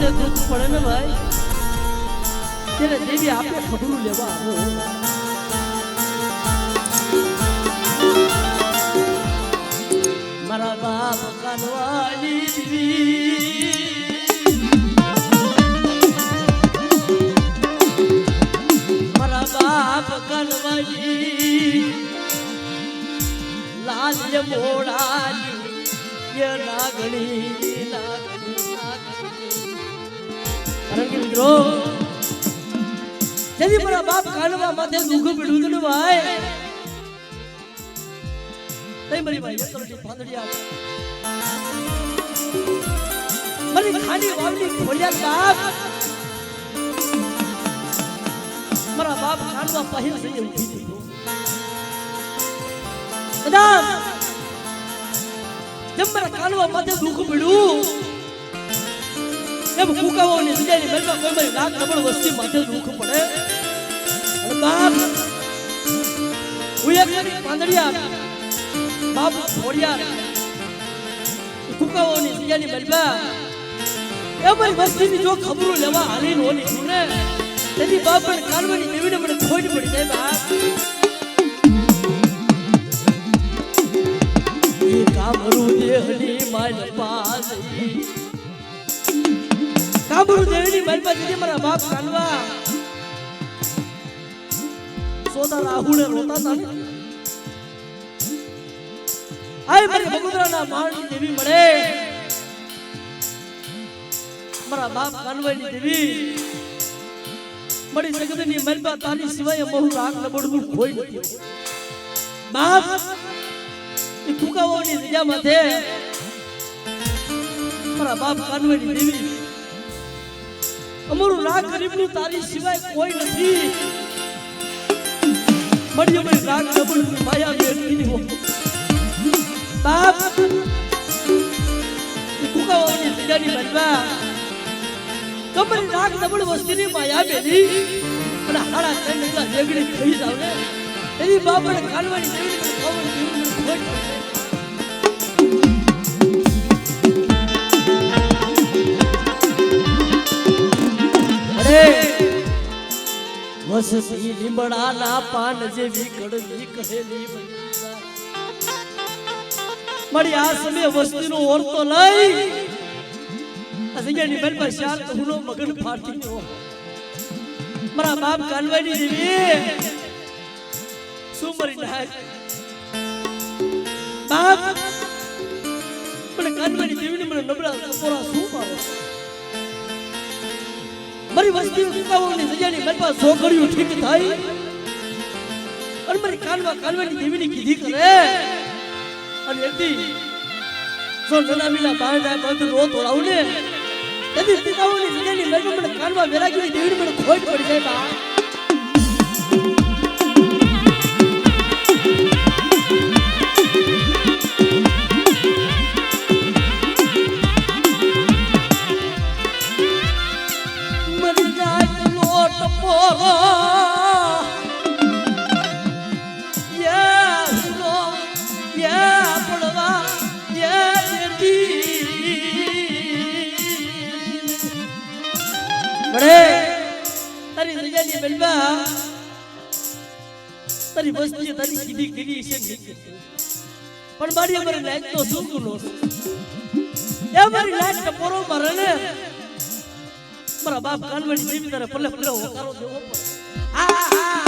માથે દુઃખ પડે ને ભાઈ. ત્યારે દેવી આપણે ખબરું લેવા આવો. મારા બાપ કાનવાલી દેવી. મારા બાપ કાનવાલી લાલ મોડાની લાગણી લાગણી. મિત્રો જેથી મારા બાપ કાનવા માથે દુઃખ પીડ્યું હતું ને ભાઈ. તઈ મરી ભાઈ એકલડી પાંદડી આવે મરી ખાલી વાવની ખોડિયાર બાપ મારા બાપ કાનવા પહેલ થઈ ઉઠી દીધો કદાચ જમ મારા કાનવા માથે દુઃખ પડ્યું એમ કુકાઓની જગ્યાની મેલમાં કોઈ મારી નાક નબળ વસ્તી માથે દુઃખ પડે. બાપ, હું એક પાંદડિયા, બાપ ફોડિયા. કુકાઓની જગ્યાની મેલમાં એ મારી વસ્તીની જો ખબરો લેવા હાલી નો નીકળું ને તેથી બાપ પણ કાલવાની દેવીને મને ખોટ પડી જાય બાપ. કામરું દેહની માલ પાસી કામરું દેહની માલ પાસી મારા બાપ કાનવા સોદા રાહુલે રોતા હતા આય મારી બગુદરાના માણની દેવી મળે. મારા બાપ કાનવાની દેવી. મળી જગતની મહિમા તારી સિવાય બહુ રાગ ને બડવું કોઈ નથી. બાપ, એ ફુકાઓની રજામાં છે મારા બાપ કાનવાની દેવી. અમારું રાગ ગરીબનું તારી સિવાય કોઈ નથી. મળી અમારી રાગ ડબલ માયા બેઠી હો. બાપ ફુકાઓની રજાની મલબા કમરી રાગ ડબલ વસ્તીની માયા બેઠી અને હાડા ત્રણ એટલા જેગડી થઈ જાવ ને એની બાપડે કાનવાની દેવી ખબર ખોટ? વસતી લીમડાના પાન જેવી કડવી કહેલી. મારી આ સમય વસ્તીનો ઓરતો લઈ. જગ્યાની બેલમાં શાંત હુનો મગન ફાટી ગયો મારા બાપ કાનવાની દેવી. શું મરી નાખ બાપ, પણ કાનવાની દેવીને મને નબળા પોરા શું મારો મારી વસ્તી કુકાઓની સજાની મલપા છોકરીઓ ઠીક થાય? અને મારી કાનવા કાનવાની દેવીની કીધી કરે. અને એથી જો જનામીના બાંધા બંધ રો તોડાવું ને તેથી પિતાઓની સજાની મનમાં મને કાનવા વેરાગીની દેવીની મને ખોટ પડી જાય બા. તારી વસ્તી તારી સીધી કરી છે પણ મારી અમારી લાયક તો શું ગુનો એ મારી લાયક તો પોરો મારે ને. મારા બાપ કાનવડી જીવી તારે પલે પલે હોકારો દેવો આ, આ,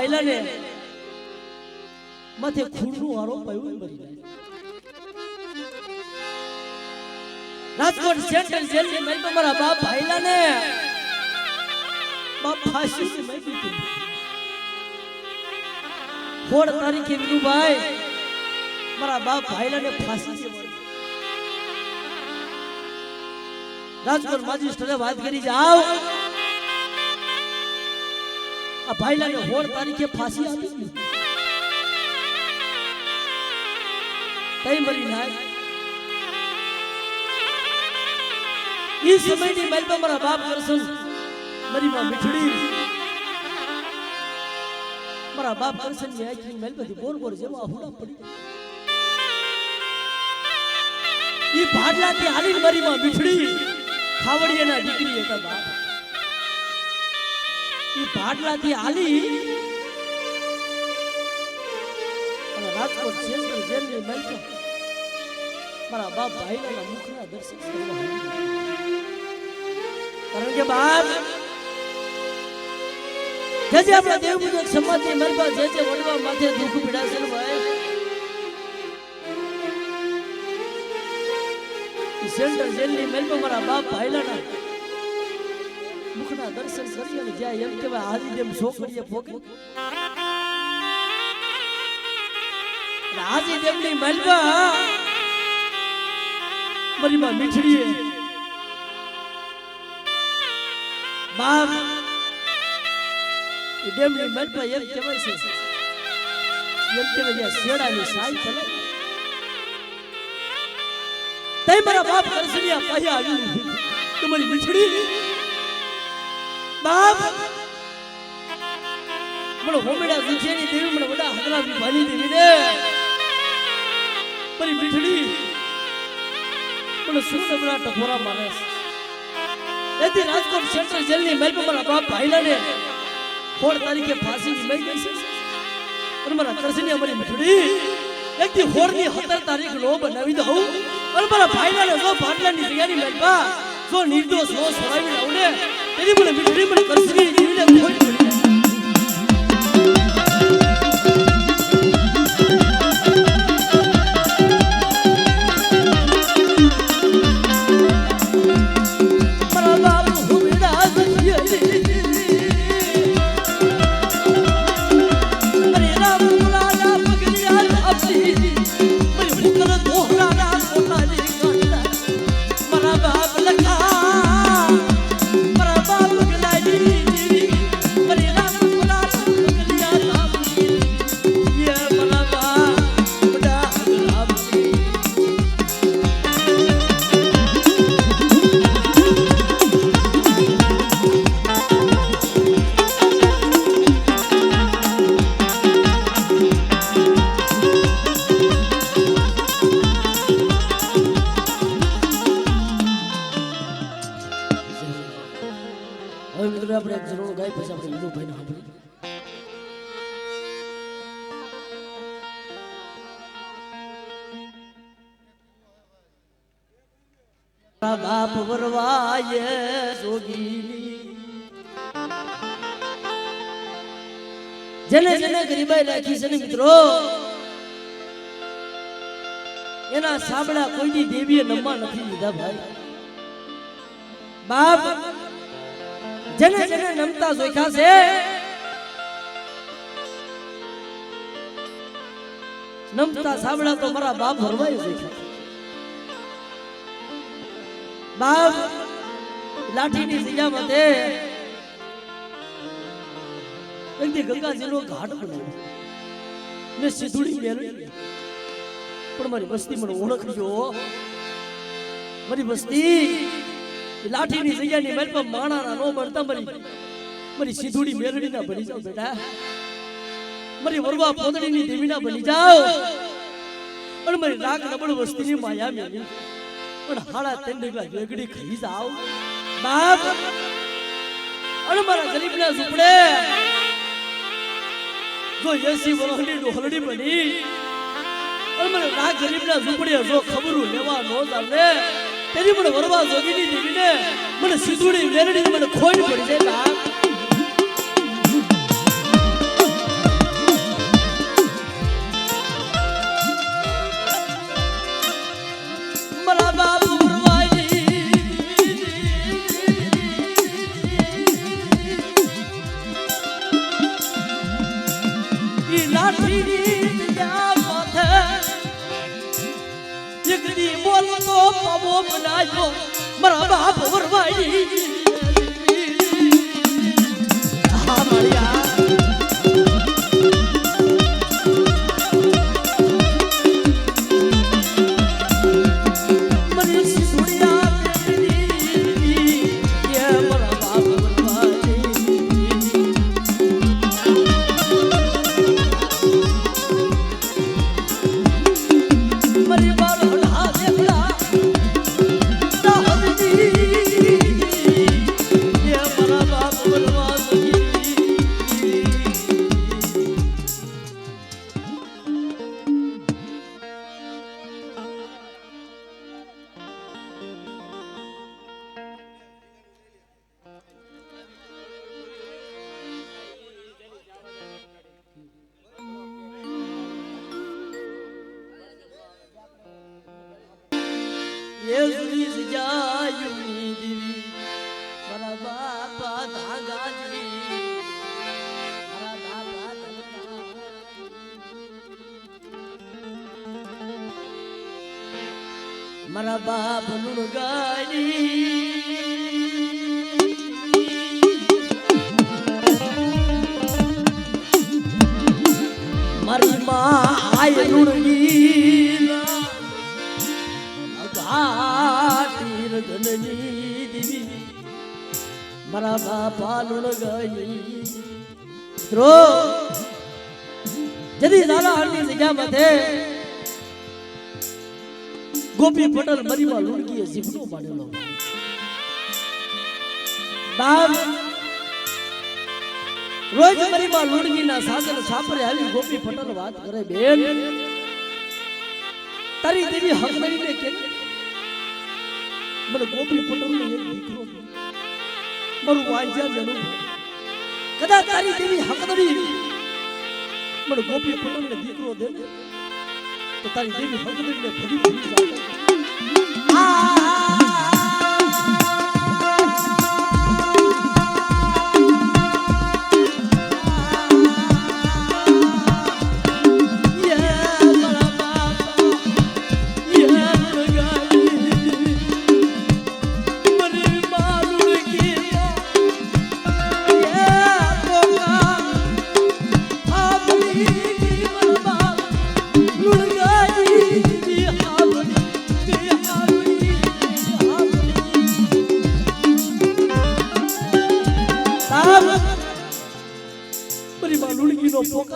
ભાઈલાને માથે ખૂનનું હારો આવ્યો બની જાય રાજકોટ સેન્ટ્રલ જેલની મેલમાં મારા બાપ ભાઈલાને બાપ ફાંસી મેં દીધી સોળ તારીખે વિનુભાઈ મારા બાપ ભાઈલાને ફાંસી દેવાઈ રાજકોટ માજિસ્ટ્રેટે વાત કરી જાઓ આ ભાઈલાને હોળ તારીખે ફાંસી આપી. તઈ મરી નાય ઈ સમયની મહેલમાં મારા બાપ કરશન મારી માં મીઠડી. મારા બાપ કરશનની આખી મહેલમાંથી બોર બોર જેવા હુડા પડી ઈ ભાડલાથી હાલીને મારી માં મીઠડી. ખાવડિયાના દીકરી હતા બાપ. ઈ ભાડલાથી હાલી રાજકોટ સેન્ટ્રલ જેલની મહેલમાં મારા બાપ ભાઈના મુખના દર્શન. કારણ કે બાપ, જે જે આપણા દેવ પૂજક સમાજની મરબા જે જે વડવા માથે દુઃખ પીડાશે ભાઈ સેન્ટ્રલ જેલની મહેલમાં મારા બાપ ભાઈલાના મુખના દર્શન કરી અને જ્યાં એમ કહેવાય, હારી જેમ છોકરીએ ભોગે અને હાજી જેમની મહેલમાં મારી માં મીઠડીએ. બાપ ડેમની મહેલમાં એમ કહેવાય છે, એમ કહેવાય જ્યાં શેડાની સાઈ ચલે તઈ મારા બાપ કરસનિયા પાયા આવી. તમારી મીઠડી બાપ. મને હોમેડા દુખિયાની દેવી મને વડા હગરા ભાની દેવી ને પરી મીઠડી. મને શું નબળા ટકોરા મારે. એથી રાજકોટ સેન્ટ્રલ જેલની મહેલમાં મારા બાપ ભાઈલાને સોળ તારીખે ફાંસીની લઈ ગઈ છે. અને મારા કરસની અમારી મીઠડી. એકથી હોળની સત્તર તારીખ લો બનાવી દઉં. અને મારા ભાઈલાને જો ભાટલાની તૈયારી મહેલમાં જો નિર્દોષ નો છોડાવી દઉં ને તેની મને મીઠડી મને બાપ વરવાય જોગીની. જેને જેને ગરીબાઈ રાખી છે મિત્રો, એના સાબડા કોઈની દેવીએ નમવા નથી લીધા ભાઈ. બાપ જેને જેને નમતા જોખ્યા છે, નમતા સાંભળા તો મારા બાપ ભરવાય જોખ્યા બાપ લાઠીની સજા મતે એકદી ગંગાજીનો ઘાટ બનાવ્યો ને સીધુડી મેળવી પણ મારી વસ્તી મને ઓળખજો. મારી વસ્તી લાઠીની જગ્યાની મેલ પર માણાના નો મળતા મરી મારી સીધુડી મેલડીના બની જાઓ બેટા. મારી વરવા પોદડીની દેવીના બની જાઓ. અને મારી રાગ નબળ વસ્તીની માયા મેલી. પણ હાડા ત્રણ ડગલા વેગડી ખાઈ જાવ બાપ! અને મારા ગરીબના સુપડે જો એસી વર્ષની ડોહલડી બની અને મને ના ગરીબના ઝૂંપડે જો ખબરું લેવા નો ચાલે તેની મને વરવા જોગીની દેવીને મને સીધુડી વેરડી મને ખોઈ પડી જાય બાપ. દી બોલતો પવો બનાયો મારા બાપ વરવાઈ મારા બાપ લુણગાડી મારી માં આય લુણગીલા અઘાટીર ધનની દેવી. મારા બાપા લુણ ગઈ મિત્રો જદી દાદા હરની જગ્યા માથે ગોપી પટેલ મરીમાં લુણકીએ જીવનો પાડેલો. બાપ રોજ મરીમાં લુણકીના સાગર છાપરે આવી ગોપી પટેલ વાત કરે, બેન, તારી દેવી હકદરીને કે મને ગોપી પટેલનો એક દીકરો મારું વાંજ્યા જનું કદાચ તારી દેવી હકમરી મને ગોપી પટેલને દીકરો દે તો તારી દેવી હકદરીને ફરી ફરી જાય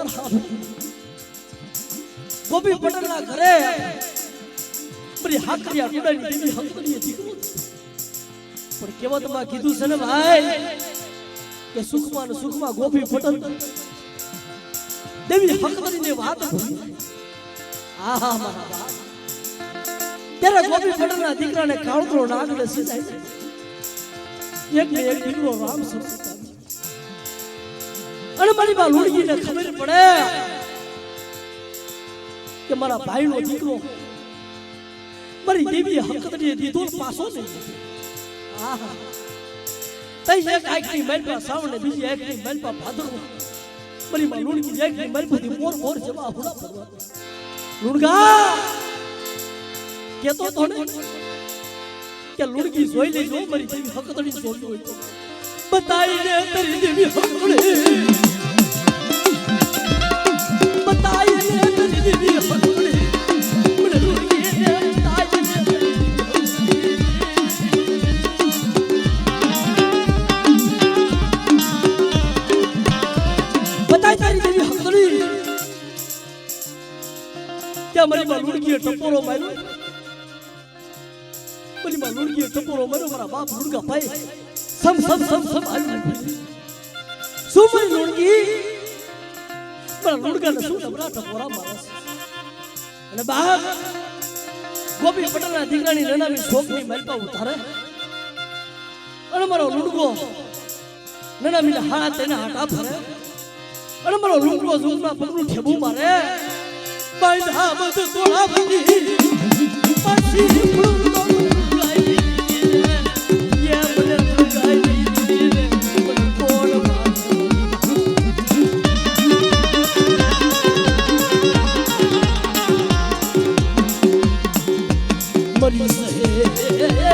લુણગીનો પોકાર સાંભળ્યો. ગોપી ઘરે મારી હાકરિયા કહેવતમાં કીધું છે ને ભાઈ, કે સુખમાં ને સુખમાં ગોપી પટેલ દેવી હકદરીની વાત ભૂલી આહા, મારા ત્યારે ગોપી પટેલના દીકરાને કાળતરો નાગડે સીધાય એક ને એક દીકરો રામ સરસ્વતી. અને મારી બા લુણગીને ખબર પડે કે મારા ભાઈનો દીકરો મારી દેવીએ હકદરીએ દીધો પાછો નહીં આહા. તઈ એક આંખની મેલ પર સાવણ બીજી આંખની મેલ પર ભાદરવો. મારી માં લુણગી આંખની મેલ પરથી મોર મોર જવા હુડા પડવા લુણગા! કેતો તો ને કે લુણગી જોઈ લેજો, મારી દેવી હકદરી જોઈ હોય તો બતાઈને તારી દેવી મારા બાપ લુણગા ભાઈ સમ સમ સમ સમ આવી શું મારી લુણગી? મારા લુણગાને શું ટપોરા મારે છે? અને બાપ ગોપી પટેલના દીકરાની નાનાની શોખની મલપા ઉતારે. અને મારો લુણગો નાના મીના હાથ એને હાટા ફરે અને મારો લુંગડો ઝૂંકમાં પગલું ઠેબું મારે. બાંધા બધું તોડા બધી પછી Marina